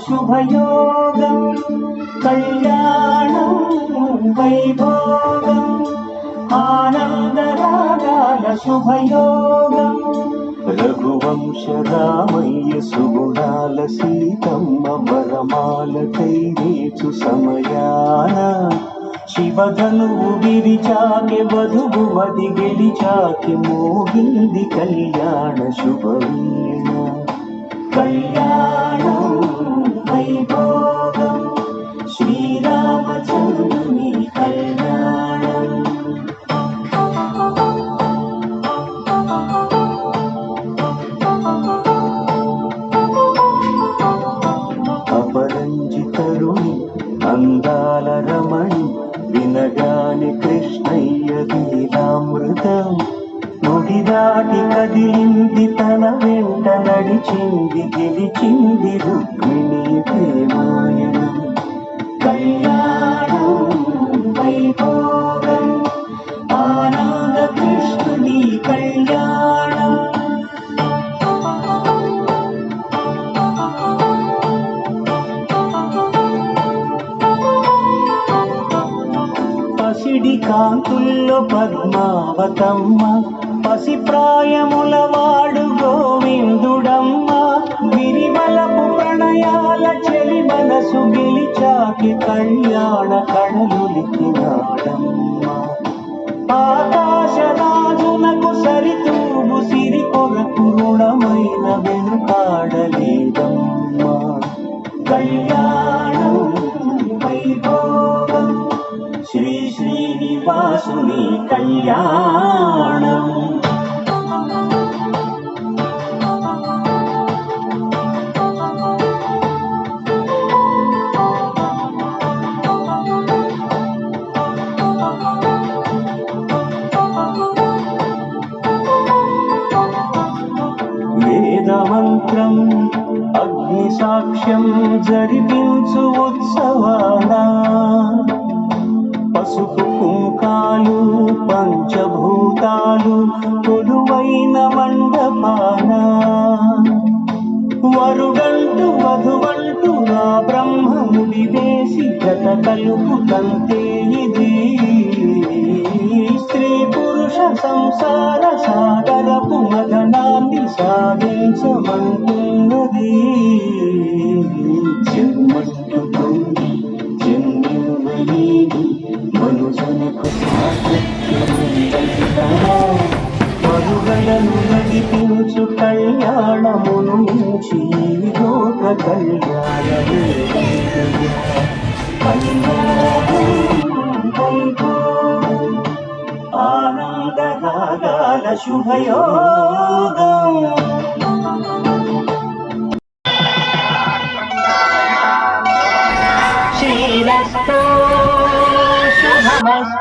శుభయోగం కళ్యాణం వైభోగం ఆనందరాగాల శుభయోగం రఘువంశ రామయ్య సుగుణాల సీతమ్మ వరమాల కైవేచు సమయాన శివధనువు విరిచాకె వధువు మది గెలిచాకె మోగింది కళ్యాణ శుభవీణ కళ్యాణం వైభోగం శ్రీరామచంద్రుని కళ్యాణం. అపరంజి తరుణి అందాల రమణి వినగాని కృష్ణయ్య లీలామృతం. నుడి దాటి కదిలింది తన వెంట నడిచింది గెలిచింది రుక్మిణి ప్రేమాయణం. కళ్యాణం వైభోగం ఆనంద కృష్ణుని కళ్యాణం. పసిడి కాంతుల్లో పద్మావతమ్మ పసి ప్రాయముల వాడు గెలిచాకి కళ్యాణ కణలులికినాడమ్మ ఆకాశరాజునకు సరితూగు సిరి కొరకు రుణమైన వెనుకాడలేదమ్మా. కళ్యాణం వైభోగం శ్రీ శ్రీనివాసుని కళ్యాణం. సాక్ష్యం జరిపించు ఉత్సవాల పసుపు కుంకాలు పంచభూతాలు కొలువైన మండపాన. వరుడంటూ వధువంటూ నా బ్రహ్మముడి వేసి గత కలుపు తంతే ఇది. స్త్రీ పురుష సంసార సాగరపు మదనాన్ని సాధించమంటే మరుగలను నడిపించు కళ్యాణమును మించి ఈ కళ్యాణమే ఆనందరాగాల శుభయోగం శ్రీరస్తో శుభమస్తు.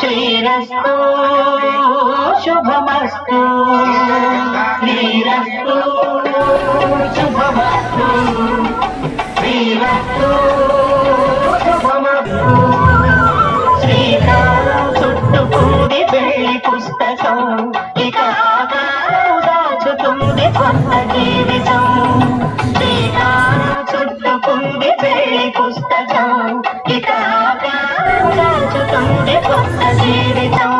శ్రీరస్తు శుభమస్తు. శ్రీరస్తు శుభమస్తు. తమ్ముడే కొత్త జీవితం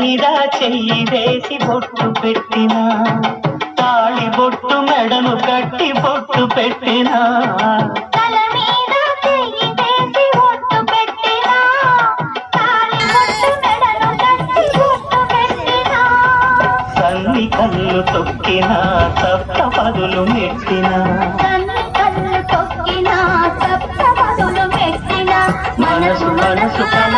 మీద చెయ్యి వేసి బొట్టు పెట్టిన. తాళి బొట్టు మెడను కట్టి బొట్టు పెట్టిన. సన్ని కళ్ళు తొక్కిన సప్త పదులు మెట్టిన. మనసు మనసు కల